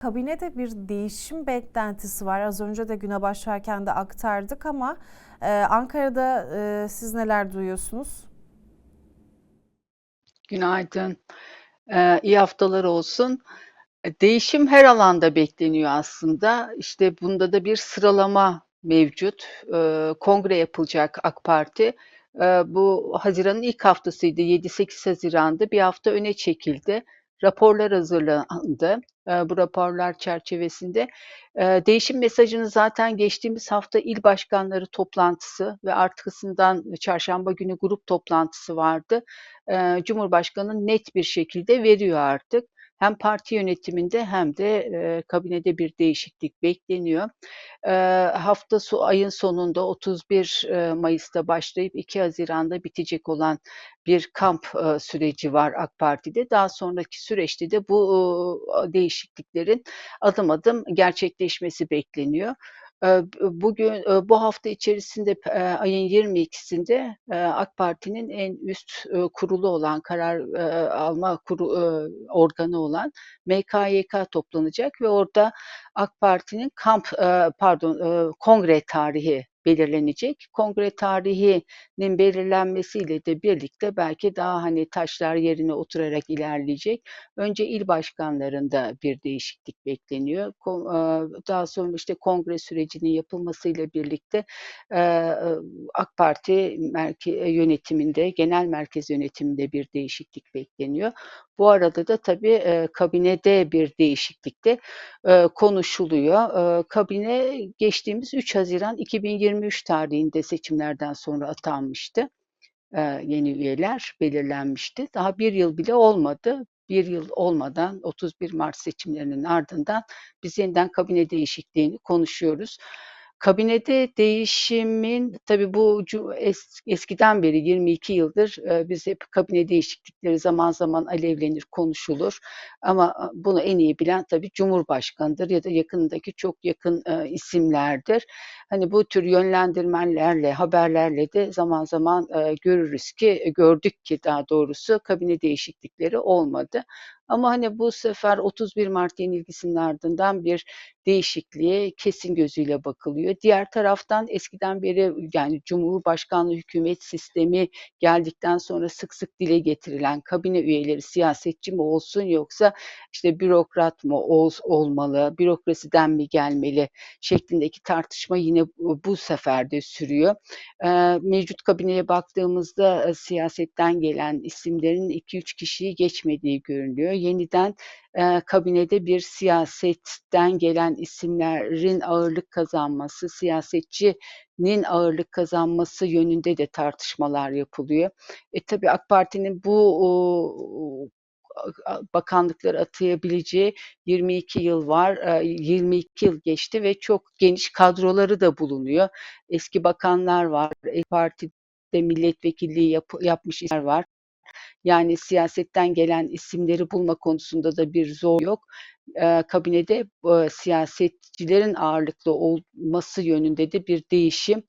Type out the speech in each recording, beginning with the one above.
Kabinede bir değişim beklentisi var. Az önce de güne başlarken de aktardık ama e, Ankara'da e, siz neler duyuyorsunuz? Günaydın. Ee, iyi haftalar olsun. E, Değişim her alanda bekleniyor aslında. İşte bunda da bir sıralama mevcut. Ee, kongre yapılacak AK Parti. Ee, bu Haziran'ın ilk haftasıydı. 7-8 Haziran'da bir hafta öne çekildi. Raporlar hazırlandı. Bu raporlar çerçevesinde değişim mesajını zaten geçtiğimiz hafta il başkanları toplantısı ve arkasından çarşamba günü grup toplantısı vardı Cumhurbaşkanı net bir şekilde veriyor artık. Hem parti yönetiminde hem de eee, kabinede bir değişiklik bekleniyor. Eee, hafta su ayın sonunda 31 eee, Mayıs'ta başlayıp 2 Haziran'da bitecek olan bir kamp eee, süreci var AK Parti'de. Daha sonraki süreçte de bu eee, değişikliklerin adım adım gerçekleşmesi bekleniyor. Bugün bu hafta içerisinde ayın 22'sinde eee, AK Parti'nin en üst kurulu olan karar alma kuru, organı olan MKYK toplanacak ve orada AK Parti'nin kamp pardon kongre tarihi belirlenecek. Kongre tarihinin belirlenmesiyle de birlikte belki daha hani taşlar yerine oturarak ilerleyecek. Önce il başkanlarında bir değişiklik bekleniyor. Eee, Daha sonra işte kongre sürecinin yapılmasıyla birlikte eee, AK Parti yönetiminde, genel merkez yönetiminde bir değişiklik bekleniyor. Bu arada da tabii eee, kabinede bir değişiklik de eee, konuşuluyor. Eee, kabine geçtiğimiz 3 Haziran 2023 tarihinde seçimlerden sonra atanmıştı eee, yeni üyeler belirlenmişti. Daha bir yıl bile olmadı. Bir yıl olmadan 31 Mart seçimlerinin ardından biz yeniden kabine değişikliğini konuşuyoruz. Kabinede değişimin tabii bu es- eskiden beri 22 yıldır e, biz hep kabine değişiklikleri zaman zaman alevlenir, konuşulur. Ama e, bunu en iyi bilen tabii Cumhurbaşkanıdır ya da yakındaki çok yakın e, isimlerdir. Hani bu tür yönlendirmelerle, haberlerle de zaman zaman e, görürüz ki, e, gördük ki daha doğrusu kabine değişiklikleri olmadı. Ama hani bu sefer 31 Mart yenilgisinin ardından bir değişikliğe kesin gözüyle bakılıyor. Diğer taraftan eskiden beri yani Cumhurbaşkanlığı hükümet sistemi geldikten sonra sık sık dile getirilen kabine üyeleri siyasetçi mi olsun yoksa işte bürokrat mı ol, olmalı, bürokrasiden mi gelmeli şeklindeki tartışma yine bu, sefer de sürüyor. Mevcut kabineye baktığımızda siyasetten gelen isimlerin 2-3 kişiyi geçmediği görünüyor. Yeniden eee, kabinede bir siyasetten gelen isimlerin ağırlık kazanması, siyasetçinin ağırlık kazanması yönünde de tartışmalar yapılıyor. E tabii AK Parti'nin bu o, bakanlıkları atayabileceği 22 yıl var. Eee, 22 yıl geçti ve çok geniş kadroları da bulunuyor. Eski bakanlar var. Parti'de milletvekilliği yap, yapmış isimler var. Yani siyasetten gelen isimleri bulma konusunda da bir zor yok. Eee, kabinede siyasetçilerin ağırlıklı olması yönünde de bir değişim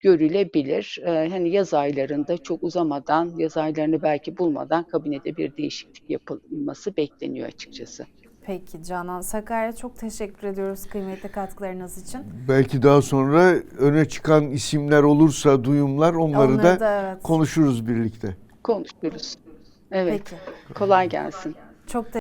görülebilir. Eee, hani yaz aylarında çok uzamadan, yaz aylarını belki bulmadan kabinede bir değişiklik yapılması bekleniyor açıkçası. Peki Canan Sakarya çok teşekkür ediyoruz kıymetli katkılarınız için. Belki daha sonra öne çıkan isimler olursa, duyumlar onları, Onları da, da evet. konuşuruz birlikte. Konuşuruz. Evet, Peki. kolay gelsin. Çok te-